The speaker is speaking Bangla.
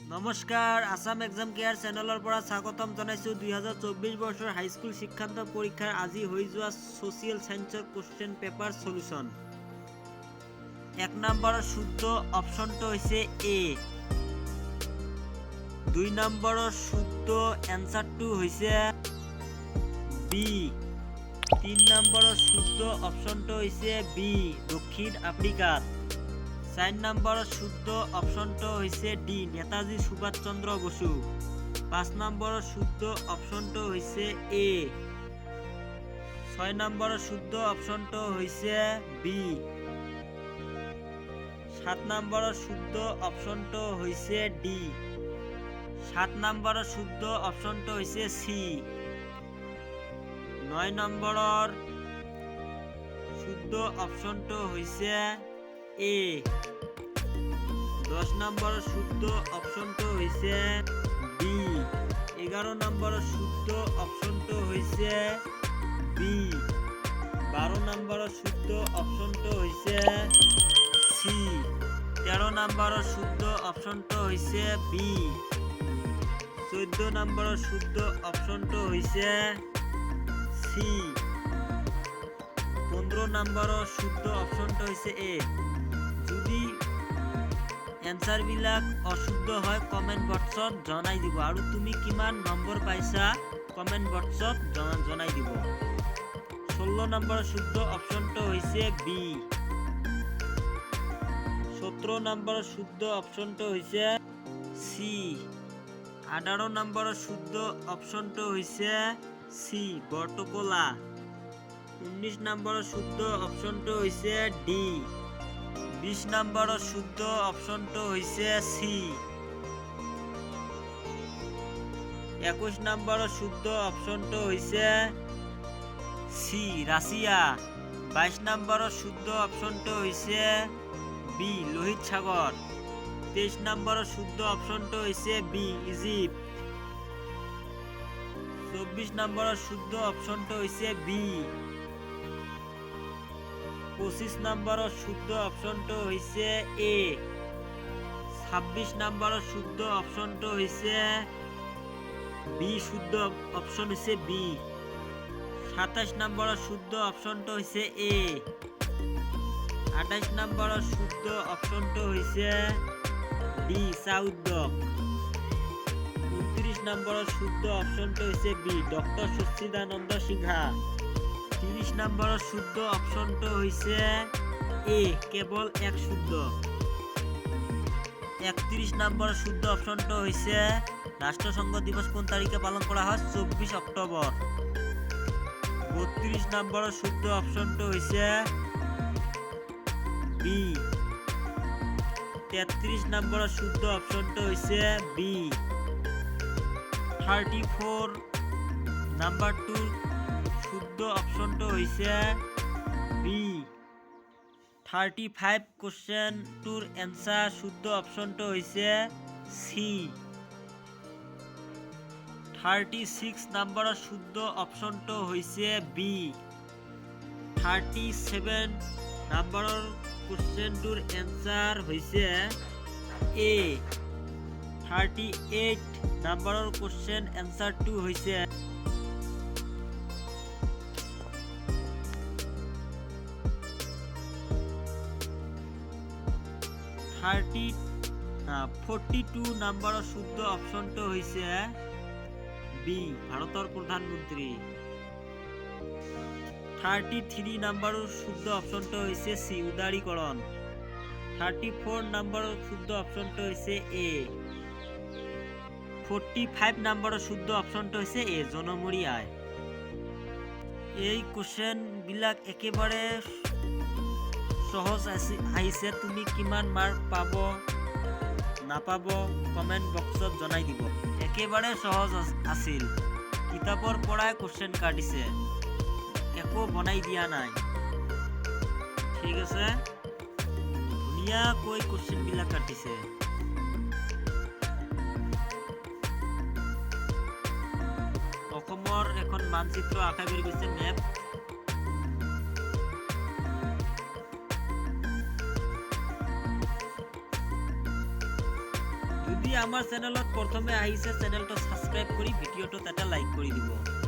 নমস্কাৰ আছাম এক্সাম কেয়াৰ চেনেলৰ পৰা স্বাগতম জনাইছোঁ। দুই হাজাৰ চৌব্বিছ বৰ্ষৰ হাইস্কুল শিক্ষান্ত পৰীক্ষাৰ আজি হৈ যোৱা ছ'চিয়েল ছায়েন্সৰ কুৱেশ্যন পেপাৰ চলিউশ্যন এক নম্বৰৰ শুদ্ধ অপশ্যনটো হৈছে এ দুই নম্বৰৰ শুদ্ধ এনচাৰটো হৈছে বি তিন নম্বৰৰ শুদ্ধ অপশ্যনটো হৈছে বি দক্ষিণ আফ্ৰিকাত। চাৰি নম্বৰৰ শুদ্ধ অপশ্যনটো হৈছে ডি, নেতাজী সুভাষ চন্দ্ৰ বসু। পাঁচ নম্বৰৰ শুদ্ধ অপশ্যনটো হৈছে এ। ছয় নম্বৰৰ শুদ্ধ অপশ্যনটো হৈছে বি। সাত নম্বৰৰ শুদ্ধ অপশ্যনটো হৈছে ডি। সাত নম্বৰৰ শুদ্ধ অপশ্যনটো হৈছে চি। নয় নম্বৰৰ শুদ্ধ অপশ্যনটো হৈছে এ। দশ নম্বৰৰ শুদ্ধ অপশ্যনটো হৈছে বি এঘাৰ নম্বৰৰ শুদ্ধ অপশ্যনটো হৈছে বি বাৰ নম্বৰৰ শুদ্ধ অপশ্যনটো হৈছে চি তেৰ নম্বৰৰ শুদ্ধ অপশ্যনটো হৈছে বি চৈধ্য নম্বৰৰ শুদ্ধ অপশ্যনটো হৈছে চি পোন্ধৰ নম্বৰৰ শুদ্ধ অপশ্যনটো হৈছে এ এনচাৰবিলাক অশুদ্ধ হয় কমেণ্ট বক্সত জনাই দিব। আৰু তুমি কিমান নম্বৰ পাইছা কমেণ্ট বক্সত জন- জনাই দিব। ষোল্ল নম্বৰৰ শুদ্ধ অপশ্যনটো হৈছে বি সোতৰ নম্বৰৰ শুদ্ধ অপশ্যনটো হৈছে চি আঠাৰ নম্বৰৰ শুদ্ধ অপশ্যনটো হৈছে চি বৰটোকোলা। উনিশ নম্বৰৰ শুদ্ধ অপশ্যনটো হৈছে ডি বিশ নম্বৰৰ শুদ্ধ অপশ্যনটো হৈছে চি। একৈশ নম্বৰৰ শুদ্ধ অপশ্যনটো হৈছে চি, ৰাছিয়া। বাইশ নম্বৰৰ শুদ্ধ অপশ্যনটো হৈছে বি, লোহিত সাগৰ। তেইছ নম্বৰৰ শুদ্ধ অপশ্যনটো হৈছে বি ইজিপ্ট চৌব্বিছ নম্বৰৰ শুদ্ধ অপশ্যনটো হৈছে বি। পঁচিছ নম্বৰৰ শুদ্ধ অপশ্যনটো হৈছে এ ছাব্বিছ নম্বৰৰ শুদ্ধ অপশ্যনটো হৈছে বি শুদ্ধ অপশ্যন হৈছে বি সাতাইছ নম্বৰৰ শুদ্ধ অপশ্যনটো হৈছে এ আঠাইছ নম্বৰৰ শুদ্ধ অপশ্যনটো হৈছে ডি উদ্যোগ ঊনত্ৰিছ নম্বৰৰ শুদ্ধ অপশ্যনটো হৈছে বি ডক্টৰ সচ্চিদানন্দ সিংহা ত্ৰিছ নম্বৰৰ শুদ্ধ অপশ্যনটো হৈছে এ কেৱল এক শুদ্ধ। একত্ৰিছ নম্বৰৰ শুদ্ধ অপশ্যনটো হৈছে ৰাষ্ট্ৰসংঘ দিৱস কোন তাৰিখে পালন কৰা হয়? চৌব্বিছ অক্টোবৰ বত্ৰিছ নম্বৰৰ শুদ্ধ অপশ্যনটো হৈছে বি। তেত্ৰিছ নম্বৰৰ শুদ্ধ অপশ্যনটো হৈছে বি। থাৰ্টি ফ'ৰ নাম্বাৰটোৰ শুদ্ধ অপশ্যনটো হৈছে বি। থাৰ্টি ফাইভ কুৱেশ্যনটোৰ এনচাৰ শুদ্ধ অপশ্যনটো হৈছে চি থাৰ্টি ছিক্স নাম্বাৰৰ শুদ্ধ অপশ্যনটো হৈছে বি থাৰ্টি ছেভেন নাম্বাৰৰ কুৱেশ্যনটোৰ এনচাৰ হৈছে এ থাৰ্টি এইট নাম্বাৰৰ কুৱেশ্যন এনচাৰটো হৈছে থাৰ্টি ফৰ্টি টু নাম্বাৰৰ শুদ্ধ অপশ্যনটো হৈছে বি, ভাৰতৰ প্ৰধানমন্ত্ৰী। থাৰ্টি থ্ৰী নাম্বাৰৰ শুদ্ধ অপশ্যনটো হৈছে চি, উদাৰীকৰণ। থাৰ্টি ফ'ৰ নাম্বাৰৰ শুদ্ধ অপশ্যনটো হৈছে এ। ফৰ্টি ফাইভ নাম্বাৰৰ শুদ্ধ অপশ্যনটো হৈছে এ জনমৰি আই এই কুৱেশ্যনবিলাক একেবাৰে সহজ আহিছে, তুমি কিমান মাৰ্ক পাব, নাপাব কমেণ্ট বক্সত জনাই দিব। একেবাৰে সহজ আছিল। কিতাপৰ পৰাই কুৱেশ্যন কাটিছে। একো বনাই দিয়া নাই। ঠিক আছে? ধুনীয়াকৈ কুৱেশ্যনবিলাক কাটিছে। অসমৰ এখন মানচিত্ৰ আশা কৰি গৈছে মেপ যদি আমাৰ চেনেলত প্ৰথমে আহিছে চেনেলটো সাবস্ক্রাইব কৰি ভিডিঅ'টোত এটা লাইক কৰি দিব।